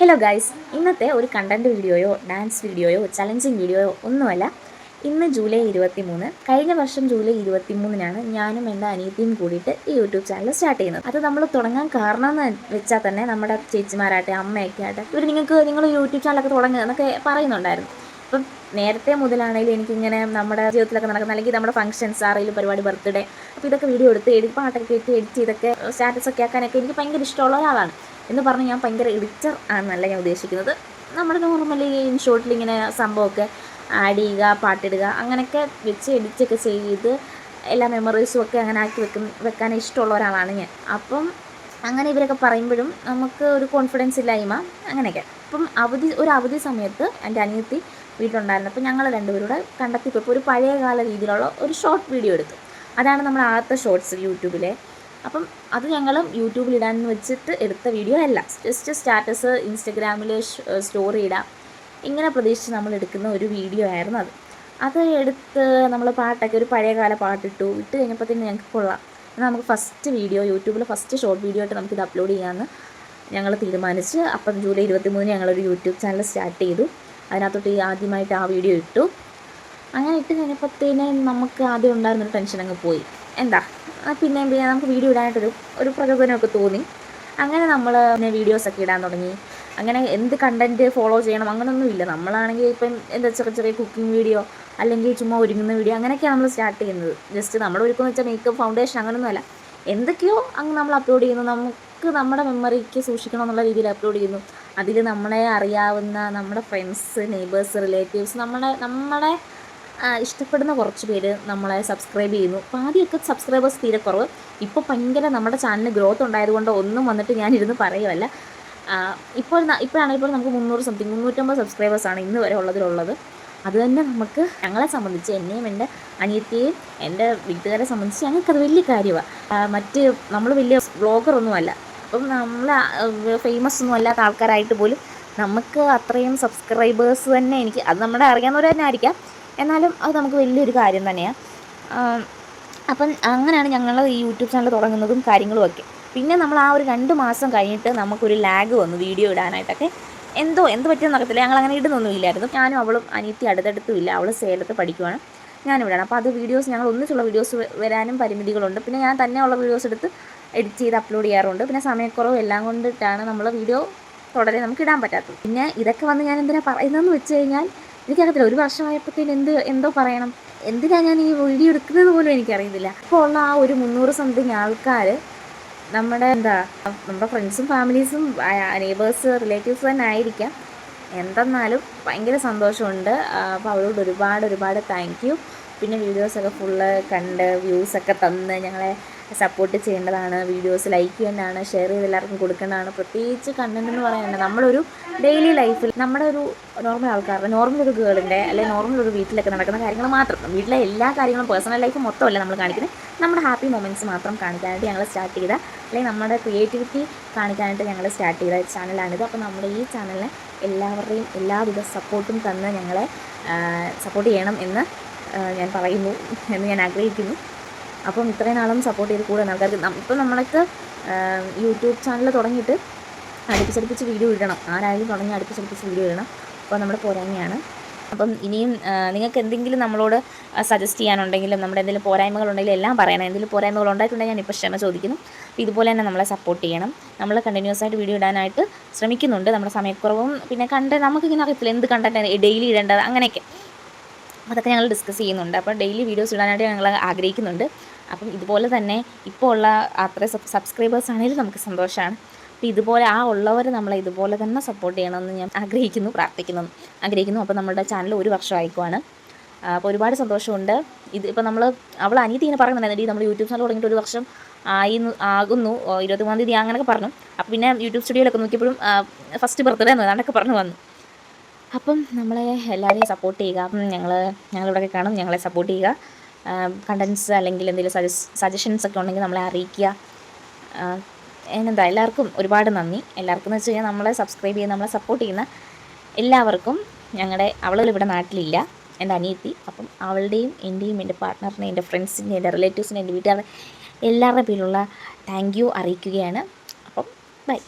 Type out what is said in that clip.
Hello guys ഇന്നത്തെ ഒരു content വീഡിയോയോ ഡാൻസ് വീഡിയോയോ ചലഞ്ചിങ് വീഡിയോയോ ഒന്നുമല്ല. ഇന്ന് ജൂലൈ ഇരുപത്തി മൂന്ന് കഴിഞ്ഞ വർഷം ജൂലൈ ഇരുപത്തി മൂന്നിനാണ് ഞാനും എന്റെ അനിയത്തിയും കൂടിയിട്ട് ഈ യൂട്യൂബ് ചാനൽ സ്റ്റാർട്ട് ചെയ്യുന്നത്. അത് നമ്മൾ തുടങ്ങാൻ കാരണം എന്ന് വെച്ചാൽ തന്നെ നമ്മുടെ ചേച്ചിമാരാട്ടെ അമ്മയൊക്കെ ആട്ടെ ഇവർ നിങ്ങൾക്ക് നിങ്ങൾ യൂട്യൂബ് ചാനലൊക്കെ തുടങ്ങുക എന്നൊക്കെ പറയുന്നുണ്ടായിരുന്നു. അപ്പം നേരത്തെ മുതലാണെങ്കിലും എനിക്കിങ്ങനെ നമ്മുടെ ജീവിതത്തിലൊക്കെ നടക്കുന്ന അല്ലെങ്കിൽ നമ്മുടെ ഫംഗ്ഷൻസ് ആരെങ്കിലും പരിപാടി ബർത്ത്ഡേ അപ്പോൾ ഇതൊക്കെ വീഡിയോ എടുത്ത് എഡിറ്റ് പാട്ടൊക്കെ ഇട്ട് എഡിറ്റ് ചെയ്തൊക്കെ സ്റ്റാറ്റസ് ഒക്കെ ആക്കാനൊക്കെ എനിക്ക് ഭയങ്കര ഇഷ്ടമുള്ള ഒരാളാണ്. എന്ന് പറഞ്ഞ് ഞാൻ ഭയങ്കര എഡിറ്റർ ആണെന്നല്ല ഞാൻ ഉദ്ദേശിക്കുന്നത്. നമ്മൾ നോർമലി ഇൻ ഷോർട്ടിൽ ഇങ്ങനെ സംഭവമൊക്കെ ആഡ് ചെയ്യുക പാട്ടിടുക അങ്ങനെയൊക്കെ വെച്ച് എഡിറ്റൊക്കെ ചെയ്ത് എല്ലാ മെമ്മറീസും ഒക്കെ അങ്ങനെ ആക്കി വെക്കും വെക്കാൻ ഇഷ്ടമുള്ള ഒരാളാണ് ഞാൻ. അപ്പം അങ്ങനെ ഇവരൊക്കെ പറയുമ്പോഴും നമുക്ക് ഒരു കോൺഫിഡൻസ് ഇല്ലായ്മ അങ്ങനെയൊക്കെ. അപ്പം അവധി ഒരു അവധി സമയത്ത് എന്റെ അനിയത്തി വീട്ടിലുണ്ടായിരുന്നു. അപ്പോൾ ഞങ്ങൾ രണ്ടുപേരുടെ കണ്ടെത്തിപ്പോൾ ഒരു പഴയകാല രീതിയിലുള്ള ഒരു ഷോർട്ട് വീഡിയോ എടുത്തു. അതാണ് നമ്മുടെ ആദ്യത്തെ ഷോർട്സ് യൂട്യൂബിലെ. അപ്പം അത് ഞങ്ങൾ യൂട്യൂബിൽ ഇടാൻ വെച്ചിട്ട് എടുത്ത വീഡിയോ അല്ല. ജസ്റ്റ് സ്റ്റാറ്റസ് ഇൻസ്റ്റഗ്രാമിൽ സ്റ്റോറി ഇടാം. ഇങ്ങനെ പ്രതീക്ഷിച്ച് നമ്മൾ എടുക്കുന്ന ഒരു വീഡിയോ ആയിരുന്നു അത്. അത് എടുത്ത് നമ്മൾ പാട്ടൊക്കെ ഒരു പഴയകാല പാട്ടിട്ടു ഇട്ട് കഴിഞ്ഞപ്പോഴത്തേന് ഞങ്ങൾക്ക് കൊള്ളാം. എന്നാൽ നമുക്ക് ഫസ്റ്റ് വീഡിയോ യൂട്യൂബിൽ ഫസ്റ്റ് ഷോർട്ട് വീഡിയോ ആയിട്ട് നമുക്കിത് അപ്ലോഡ് ചെയ്യാമെന്ന് ഞങ്ങൾ തീരുമാനിച്ച് അപ്പം ജൂലൈ ഇരുപത്തി മൂന്നിന് ഞങ്ങളൊരു യൂട്യൂബ് ചാനൽ സ്റ്റാർട്ട് ചെയ്തു. അതിനകത്തോട്ട് ഈ ആദ്യമായിട്ട് ആ വീഡിയോ ഇട്ടു. അങ്ങനെ ഇട്ട് കഴിഞ്ഞപ്പോഴത്തേന് നമുക്ക് ആദ്യം ഉണ്ടായിരുന്നൊരു ടെൻഷൻ അങ്ങ് പോയി. എന്താ പിന്നെ പിന്നെ നമുക്ക് വീഡിയോ ഇടാനായിട്ടൊരു ഒരു പ്രചോദനമൊക്കെ തോന്നി. അങ്ങനെ നമ്മൾ പിന്നെ വീഡിയോസൊക്കെ ഇടാൻ തുടങ്ങി. അങ്ങനെ എന്ത് കണ്ടന്റ് ഫോളോ ചെയ്യണം അങ്ങനെയൊന്നുമില്ല നമ്മളാണെങ്കിൽ ഇപ്പം എന്താ ചെറിയ ചെറിയ കുക്കിംഗ് വീഡിയോ അല്ലെങ്കിൽ ചുമ്മാ ഒരുങ്ങുന്ന വീഡിയോ അങ്ങനെയൊക്കെയാണ് നമ്മൾ സ്റ്റാർട്ട് ചെയ്യുന്നത്. ജസ്റ്റ് നമ്മൾ ഒരുക്കുന്ന വെച്ചാൽ മേക്കപ്പ് ഫൗണ്ടേഷൻ അങ്ങനെയൊന്നുമല്ല എന്തൊക്കെയോ അങ്ങ് നമ്മൾ അപ്ലോഡ് ചെയ്യുന്നു. നമുക്ക് നമ്മുടെ മെമ്മറിക്ക് സൂക്ഷിക്കണം എന്നുള്ള രീതിയിൽ അപ്ലോഡ് ചെയ്യുന്നു. അതിൽ നമ്മളെ അറിയാവുന്ന നമ്മുടെ ഫ്രണ്ട്സ് നെയ്ബേഴ്സ് റിലേറ്റീവ്സ് നമ്മളെ ആ, ഇഷ്ടപ്പെടുന്ന കുറച്ച് പേര് നമ്മളെ സബ്സ്ക്രൈബ് ചെയ്യുന്നു. അപ്പോൾ ആദ്യമൊക്കെ സബ്സ്ക്രൈബേഴ്സ് തീരെ കുറവ്. ഇപ്പോൾ ഭയങ്കര നമ്മുടെ ചാനലിന് ഗ്രോത്ത് ഉണ്ടായതുകൊണ്ട് ഒന്നും വന്നിട്ട് ഞാനിരുന്ന് പറയുമല്ല ഇപ്പോൾ ഇപ്പോഴാണെങ്കിൽ പോലും നമുക്ക് മുന്നൂറ് സംതിങ് മുന്നൂറ്റമ്പത് സബ്സ്ക്രൈബേഴ്സാണ് ഇന്ന് വരെ ഉള്ളതിലുള്ളത്. അത് തന്നെ നമുക്ക് ഞങ്ങളെ സംബന്ധിച്ച് എന്നെയും എന്റെ അനിയത്തിയെയും എന്റെ വീട്ടുകാരെ സംബന്ധിച്ച് ഞങ്ങൾക്കത് വലിയ കാര്യമാണ് മറ്റ് നമ്മൾ വലിയ ബ്ലോഗറൊന്നുമല്ല അപ്പം നമ്മൾ ഫേമസ് ഒന്നും അല്ലാത്ത ആൾക്കാരായിട്ട് പോലും നമുക്ക് അത്രയും സബ്സ്ക്രൈബേഴ്സ് തന്നെ എനിക്ക് അത് നമ്മുടെ അറിയാവുന്നവർ തന്നെ ആയിരിക്കാം. എന്നാലും അത് നമുക്ക് വലിയൊരു കാര്യം തന്നെയാണ് അപ്പം അങ്ങനെയാണ് ഞങ്ങൾ ഈ യൂട്യൂബ് ചാനൽ തുടങ്ങുന്നതും കാര്യങ്ങളും ഒക്കെ. പിന്നെ നമ്മൾ ആ ഒരു രണ്ട് മാസം കഴിഞ്ഞിട്ട് നമുക്കൊരു ലാഗ് വന്നു വീഡിയോ ഇടാനായിട്ടൊക്കെ. എന്തോ എന്ത് പറ്റിയെന്ന് അറിയത്തില്ല. ഞങ്ങൾ അങ്ങനെ ഇടുന്നൊന്നും ഇല്ലായിരുന്നു ഞാനും അവളും അനിയത്തി അടുത്തടുത്തും ഇല്ല. അവൾ സേലത്ത് പഠിക്കുവാണ്. ഞാനിവിടെയാണ്. അപ്പോൾ അത് വീഡിയോസ് ഞങ്ങൾ ഒന്നിച്ചുള്ള വീഡിയോസ് വരാനും പരിമിതികളുണ്ട്. പിന്നെ ഞാൻ തന്നെ ഉള്ള വീഡിയോസ് എടുത്ത് എഡിറ്റ് ചെയ്ത് അപ്ലോഡ് ചെയ്യാറുണ്ട്. പിന്നെ സമയക്കുറവ് എല്ലാം കൊണ്ടിട്ടാണ് നമ്മൾ വീഡിയോ തുടരെ നമുക്ക് ഇടാൻ പറ്റാത്തത്. പിന്നെ ഇതൊക്കെ വന്ന് ഞാൻ എന്തിനാണ് പറയുന്നതെന്ന് വെച്ച് കഴിഞ്ഞാൽ എനിക്കറിയത്തില്ല. ഒരു വർഷമായപ്പോഴത്തേന് എന്ത് എന്തോ പറയണം. എന്തിനാണ് ഞാൻ ഈ വീഡിയോ എടുക്കുന്നത് പോലും എനിക്കറിയത്തില്ല. അപ്പോൾ ഉള്ള ആ ഒരു മുന്നൂറ് സംതിങ് ആൾക്കാർ നമ്മുടെ എന്താ നമ്മുടെ ഫ്രണ്ട്സും ഫാമിലീസും നെയ്ബേഴ്സ് റിലേറ്റീവ്സ് തന്നെ ആയിരിക്കാം. എന്തെന്നാലും ഭയങ്കര സന്തോഷമുണ്ട്. അപ്പോൾ അവരോട് ഒരുപാട് ഒരുപാട് താങ്ക് യു പിന്നെ വീഡിയോസൊക്കെ ഫുള്ള് കണ്ട് വ്യൂസൊക്കെ തന്ന് ഞങ്ങളെ സപ്പോർട്ട് ചെയ്യേണ്ടതാണ് വീഡിയോസ് ലൈക്ക് ചെയ്യേണ്ടതാണ് ഷെയർ ചെയ്ത് എല്ലാവർക്കും കൊടുക്കേണ്ടതാണ്. പ്രത്യേകിച്ച് കണ്ടന്റ് എന്ന് പറയാനുണ്ട് നമ്മളൊരു ഡെയിലി ലൈഫിൽ നമ്മുടെ ഒരു നോർമൽ ആൾക്കാരുടെ നോർമൽ ഒരു ഗേളിന്റെ അല്ലെങ്കിൽ നോർമൽ ഒരു വീട്ടിലൊക്കെ നടക്കുന്ന കാര്യങ്ങൾ മാത്രം. വീട്ടിലെ എല്ലാ കാര്യങ്ങളും പേഴ്സണൽ ലൈഫ് മൊത്തമല്ല നമ്മൾ കാണിക്കുന്നത്. നമ്മുടെ ഹാപ്പി മൊമെന്റ്സ് മാത്രം കാണിക്കാനായിട്ട് ഞങ്ങൾ സ്റ്റാർട്ട് ചെയ്ത അല്ലെങ്കിൽ നമ്മുടെ ക്രിയേറ്റിവിറ്റി കാണിക്കാനായിട്ട് ഞങ്ങൾ സ്റ്റാർട്ട് ചെയ്ത ചാനലാണിത് അപ്പോൾ നമ്മുടെ ഈ ചാനലിനെ എല്ലാവരുടെയും എല്ലാവിധ സപ്പോർട്ടും തന്ന് ഞങ്ങളെ സപ്പോർട്ട് ചെയ്യണം എന്ന് ഞാൻ പറയുന്നു എന്ന് ഞാൻ ആഗ്രഹിക്കുന്നു. അപ്പം ഇത്രയും നാളും സപ്പോർട്ട് ചെയ്ത് കൂടുതൽ ആൾക്കാർക്ക് ഇപ്പം നമ്മൾക്ക് യൂട്യൂബ് ചാനൽ തുടങ്ങിയിട്ട് അടുപ്പിച്ചടുപ്പിച്ച് വീഡിയോ ഇടണം. ആരായാലും തുടങ്ങി അടുപ്പിച്ചടുപ്പിച്ച് വീഡിയോ ഇടണം. അപ്പോൾ നമ്മുടെ പോരായ്മയാണ്. അപ്പം ഇനിയും നിങ്ങൾക്ക് എന്തെങ്കിലും നമ്മളോട് സജസ്റ്റ് ചെയ്യാനുണ്ടെങ്കിലും നമ്മുടെ എന്തെങ്കിലും പോരായ്മകളുണ്ടെങ്കിലും എല്ലാം പറയണം. എന്തെങ്കിലും പോരായ്മകൾ ഉണ്ടായിട്ടുണ്ടെങ്കിൽ ഞാൻ ഇപ്പോൾ ക്ഷമ ചോദിക്കുന്നു. അപ്പോൾ ഇതുപോലെ തന്നെ നമ്മളെ സപ്പോർട്ട് ചെയ്യണം. നമ്മൾ കണ്ടിന്യൂസ് ആയിട്ട് വീഡിയോ ഇടാനായിട്ട് ശ്രമിക്കുന്നുണ്ട്. നമ്മുടെ സമയക്കുറവും പിന്നെ കണ്ട് നമുക്കിങ്ങനെ അറിയത്തില്ല. എന്ത് കണ്ടന്റ് ഡെയിലി ഇടേണ്ടത്? അങ്ങനെയൊക്കെ. അതൊക്കെ ഞങ്ങൾ ഡിസ്കസ് ചെയ്യുന്നുണ്ട്. അപ്പോൾ ഡെയിലി വീഡിയോസ് ഇടാനായിട്ട് ഞങ്ങൾ ആഗ്രഹിക്കുന്നുണ്ട്. അപ്പം ഇതുപോലെ തന്നെ ഇപ്പോൾ ഉള്ള അത്ര സബ്സ്ക്രൈബേഴ്സ് ആണെങ്കിലും നമുക്ക് സന്തോഷമാണ്. അപ്പോൾ ഇതുപോലെ ആ ഉള്ളവർ നമ്മളെ ഇതുപോലെ തന്നെ സപ്പോർട്ട് ചെയ്യണമെന്ന് ഞാൻ ആഗ്രഹിക്കുന്നു പ്രാർത്ഥിക്കുന്നു ആഗ്രഹിക്കുന്നു. അപ്പോൾ നമ്മുടെ ചാനൽ ഒരു വർഷം ആയിക്കുവാണ് അപ്പോൾ ഒരുപാട് സന്തോഷമുണ്ട്. ഇത് ഇപ്പോൾ നമ്മൾ അവൾ അനീതി ഇങ്ങനെ പറയുന്നുണ്ടായിരുന്നു നമ്മൾ യൂട്യൂബ് ചാനൽ തുടങ്ങിയിട്ട് ഒരു വർഷം ആയി ആകുന്നു. ഇരുപത്തിമൂന്നാം തീയതി അങ്ങനെയൊക്കെ പറഞ്ഞു. അപ്പോൾ പിന്നെ യൂട്യൂബ് സ്റ്റുഡിയോയിലൊക്കെ നോക്കിയപ്പോഴും ഫസ്റ്റ് ബർത്ത്ഡേ എന്ന് അതൊക്കെ പറഞ്ഞു വന്നു. അപ്പം നമ്മളെ എല്ലാവരെയും സപ്പോർട്ട് ചെയ്യുക. ഞങ്ങൾ ഞങ്ങളിവിടെയൊക്കെ കാണും. ഞങ്ങളെ സപ്പോർട്ട് ചെയ്യുക. കണ്ടൻസ് അല്ലെങ്കിൽ എന്തെങ്കിലും സജസ് സജഷൻസ് ഒക്കെ ഉണ്ടെങ്കിൽ നമ്മളെ അറിയിക്കുക. എന്താ എല്ലാവർക്കും ഒരുപാട് നന്ദി. എല്ലാവർക്കും എന്ന് വെച്ച് കഴിഞ്ഞാൽ നമ്മളെ സബ്സ്ക്രൈബ് ചെയ്യുന്ന നമ്മളെ സപ്പോർട്ട് ചെയ്യുന്ന എല്ലാവർക്കും ഞങ്ങളുടെ അവളുകൾ ഇവിടെ നാട്ടിലില്ല എന്റെ അനിയത്തി. അപ്പം അവളുടെയും എന്റെയും എന്റെ പാർട്ട്ണറിന്റെ എന്റെ ഫ്രണ്ട്സിന്റെ എന്റെ റിലേറ്റീവ്സിന്റെ എന്റെ വീട്ടുകാരുടെ എല്ലാവരുടെ പേരിലുള്ള താങ്ക് യു അറിയിക്കുകയാണ്. അപ്പം ബൈ